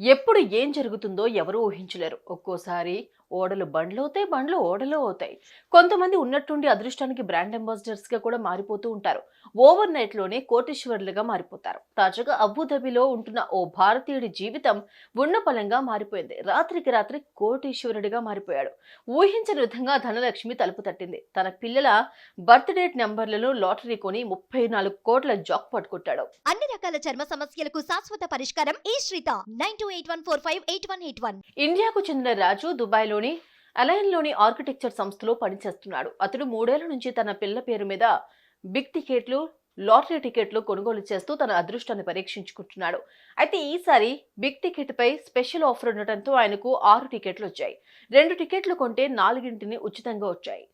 ఎప్పుడు ఏం జరుగుతుందో ఎవరూ ఊహించలేరు. ఒక్కోసారి ఓడలు బండ్లు అవుతాయి బండ్లు ఓడలు అవుతాయి. కొంతమంది ఉన్నట్టుండి అదృష్టానికి బ్రాండ్ అంబాసిడర్స్గా కూడా మారిపోతూ ఉంటారు. ఓవర్ నైట్లోనే కోటీశ్వరులుగా మారిపోతారు. తాజాగా అబుదాబిలో ఉంటున్న ఓ భారతీయుడి జీవితం ఉన్నపలంగా మారిపోయింది. రాత్రికి రాత్రి కోటీశ్వరుడిగా మారిపోయాడు. ఊహించని విధంగా ధనలక్ష్మి తలుపు తట్టింది. తన పిల్లల బర్త్ డేట్ నెంబర్లను లాటరీ కొని ముప్పై నాలుగు కోట్ల జాక్ పట్టుకొట్టాడు అన్ని రకాల చర్మ సమస్యలకు శాశ్వత పరిష్కారం ఈ Sritha. Nine two eight one four five eight one eight one. ఇండియాకు చెందిన రాజు దుబాయ్లోని అలయన్లోని ఆర్కిటెక్చర్ సంస్థలో పనిచేస్తున్నాడు. అతడు మూడేళ్ళ నుంచి తన పిల్ల పేరు మీద బిగ్ టికెట్లు లాటరీ టికెట్లు కొనుగోలు చేస్తూ తన అదృష్టాన్ని పరీక్షించుకుంటున్నాడు. అయితే ఈసారి బిగ్ టికెట్ పై స్పెషల్ ఆఫర్ ఉండటంతో ఆయనకు ఆరు టికెట్లు వచ్చాయి రెండు టికెట్లు కొంటే నాలుగింటిని ఉచితంగా వచ్చాయి.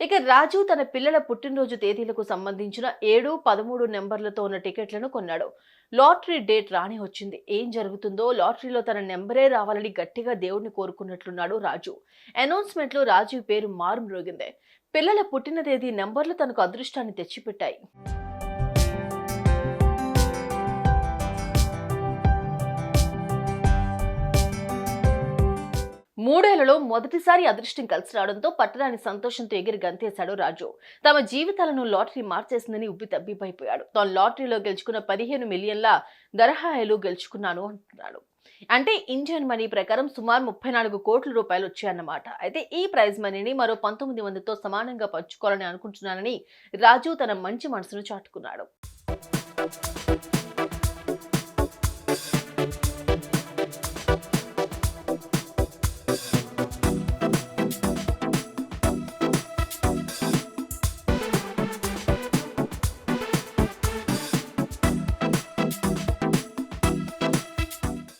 ఇక రాజు తన పిల్లల పుట్టినరోజు తేదీలకు సంబంధించిన ఏడు పదమూడు నెంబర్లతో ఉన్న టికెట్లను కొన్నాడు. లాటరీ డేట్ రాని వచ్చింది. ఏం జరుగుతుందో లాటరీలో తన నెంబరే రావాలని గట్టిగా దేవుడిని కోరుకున్నట్లున్నాడు రాజు. అనౌన్స్మెంట్లో రాజు పేరు మారుమ్రోగింది. పిల్లల పుట్టిన తేదీ నెంబర్లు తనకు అదృష్టాన్ని తెచ్చిపెట్టాయి. మూడేళ్ళలో మొదటిసారి అదృష్టం కలిసి రావడంతో పట్టణాన్ని సంతోషంతో ఎగిరి గంతేశాడు రాజు. తమ జీవితాలను లాటరీ మార్చేసిందని ఉబ్బి తబ్బిబ్బైపోయాడు తాను లాటరీలో గెలుచుకున్న పదిహేను మిలియన్ల దరహాయలు గెలుచుకున్నాను అంటున్నాడు. అంటే ఇండియన్ మనీ ప్రకారం సుమారు ముప్పై నాలుగు కోట్ల రూపాయలు వచ్చాయన్నమాట. అయితే ఈ ప్రైజ్ మనీని మరో పంతొమ్మిది మందితో సమానంగా పంచుకోవాలని అనుకుంటున్నానని రాజు తన మంచి మనసును చాటుకున్నాడు.